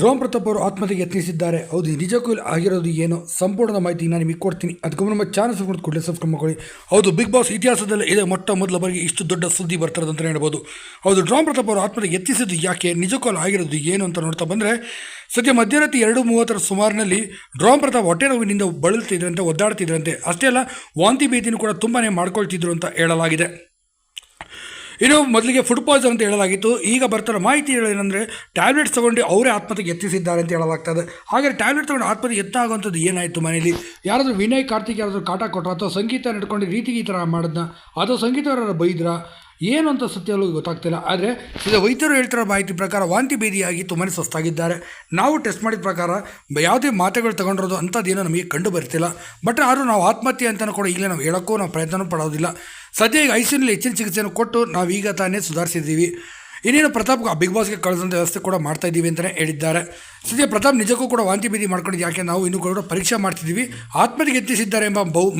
Drone Pratap ಅವರು ಆತ್ಮಹತ್ಯೆಗೆ ಯತ್ನಿಸಿದ್ದಾರೆ. ಹೌದು ನಿಜಕ್ಕೂ ಆಗಿರೋದು ಏನು? ಸಂಪೂರ್ಣದ ಮಾಹಿತಿ ನಾನು ನಿಮಗೆ ಕೊಡ್ತೀನಿ. ಅದಕ್ಕೂ ನಮ್ಮ ಚಾನಲ್ ಸಬ್ಸ್ಕ್ರೈಬ್ ಕೂಡಲೇ ಸಬ್ಸ್ಕ್ರೈಬ್ ಮಾಡ್ಕೊಳ್ಳಿ. ಹೌದು ಬಿಗ್ ಬಾಸ್ ಇತಿಹಾಸದಲ್ಲಿ ಇದೆ. ಮೊಟ್ಟ ಮೊದಲ ಬಾರಿಗೆ ಇಷ್ಟು ದೊಡ್ಡ ಸುದ್ದಿ ಬರ್ತಾರೆ ಅಂತ ಹೇಳ್ಬೋದು. ಹೌದು, ಡ್ರೋನ್ ಪ್ರತಾಪ್ ಅವರು ಆತ್ಮಹತ್ಯೆ ಯತ್ನಿಸಿದ್ದು ಯಾಕೆ? ನಿಜಕ್ಕೂ ಆಗಿರೋದು ಏನು ಅಂತ ನೋಡ್ತಾ ಬಂದರೆ, ಸದ್ಯ ಮಧ್ಯರಾತ್ರಿ ಎರಡು ಮೂವತ್ತರ ಸುಮಾರಿನಲ್ಲಿ ಡ್ರೋನ್ ಪ್ರತಾಪ್ ಹೊಟ್ಟೆ ನೋವಿನಿಂದ ಬಳಲ್ತಿದ್ರಂತೆ, ಒದ್ದಾಡ್ತಿದ್ರಂತೆ. ಅಷ್ಟೇ ಅಲ್ಲ, ವಾಂತಿ ಭೀತಿನೂ ಕೂಡ ತುಂಬಾ ಮಾಡ್ಕೊಳ್ತಿದ್ರು ಅಂತ ಹೇಳಲಾಗಿದೆ. ಇನ್ನು ಮೊದಲಿಗೆ ಫುಡ್ ಪಾಯ್ಸನ್ ಅಂತ ಹೇಳಲಾಗಿತ್ತು. ಈಗ ಬರ್ತಾರೆ ಮಾಹಿತಿ ಹೇಳೋದೇನೆಂದರೆ ಟ್ಯಾಬ್ಲೆಟ್ಸ್ ತೊಗೊಂಡು ಅವರೇ ಆತ್ಮಹತ್ಯೆಗೆ ಯತ್ನಿಸಿದ್ದಾರೆ ಅಂತ ಹೇಳಲಾಗ್ತದೆ. ಹಾಗೆ ಟ್ಯಾಬ್ಲೆಟ್ ತೊಗೊಂಡು ಆತ್ಮಹತ್ಯೆ ಎತ್ತಾಗುವಂಥದ್ದು ಏನಾಯಿತು ಮನೇಲಿ ಯಾರಾದರೂ ವಿನಯ್, ಕಾರ್ತಿಕ್ ಯಾರಾದರೂ ಕಾಟ ಕೊಟ್ಟರು ಅಥವಾ ಸಂಗೀತ ನಡ್ಕೊಂಡು ರೀತಿಗೆ ಈ ಥರ ಮಾಡಿದ್ನ? ಅಥವಾ ಸಂಗೀತ ಯಾರು ಬೈದ್ರ? ಏನು ಅಂತ ಸತ್ಯಲ್ಲೂ ಗೊತ್ತಾಗ್ತಿಲ್ಲ. ಆದರೆ ಇದು ವೈದ್ಯರು ಹೇಳ್ತಿರೋ ಮಾಹಿತಿ ಪ್ರಕಾರ ವಾಂತಿ ಭೇದಿಯಾಗಿ ತುಂಬಾ ಸ್ವಸ್ತಾಗಿದ್ದಾರೆ ನಾವು ಟೆಸ್ಟ್ ಮಾಡಿದ ಪ್ರಕಾರ ಯಾವುದೇ ಮಾತುಗಳು ತಗೊಂಡಿರೋದು ಅಂಥದ್ದೇನೋ ನಮಗೆ ಕಂಡು ಬರ್ತಿಲ್ಲ. ಬಟ್ ಆದರೂ ನಾವು ಆತ್ಮಹತ್ಯೆ ಅಂತಲೂ ಕೂಡ ಈಗಲೇ ನಾವು ಹೇಳೋಕ್ಕೂ ನಾವು ಪ್ರಯತ್ನ ಪಡೋದಿಲ್ಲ. ಸದ್ಯ ಈಗ ಐಸಿನಲ್ಲಿ ಹೆಚ್ಚಿನ ಚಿಕಿತ್ಸೆಯನ್ನು ಕೊಟ್ಟು ನಾವು ಈಗ ತಾನೇ ಸುಧಾರಿಸಿದ್ದೀವಿ. ಇನ್ನೇನು ಪ್ರತಾಪ್ ಬಿಗ್ ಬಾಸ್ಗೆ ಕಳಿಸೋಂಥ ವ್ಯವಸ್ಥೆ ಕೂಡ ಮಾಡ್ತಾ ಇದ್ದೀವಿ ಅಂತಲೇ ಹೇಳಿದ್ದಾರೆ. ಸದ್ಯ ಪ್ರತಾಪ್ ನಿಜಕ್ಕೂ ಕೂಡ ವಾಂತಿ ಬೀದಿ ಮಾಡ್ಕೊಂಡಿದ್ದು ಯಾಕೆ? ನಾವು ಇನ್ನೂ ಕೂಡ ಪರೀಕ್ಷೆ ಮಾಡ್ತಿದ್ದೀವಿ. ಆತ್ಮಹತ್ಯೆಗೆ ಯತ್ನಿಸಿದ್ದಾರೆ ಎಂಬ ಬಹು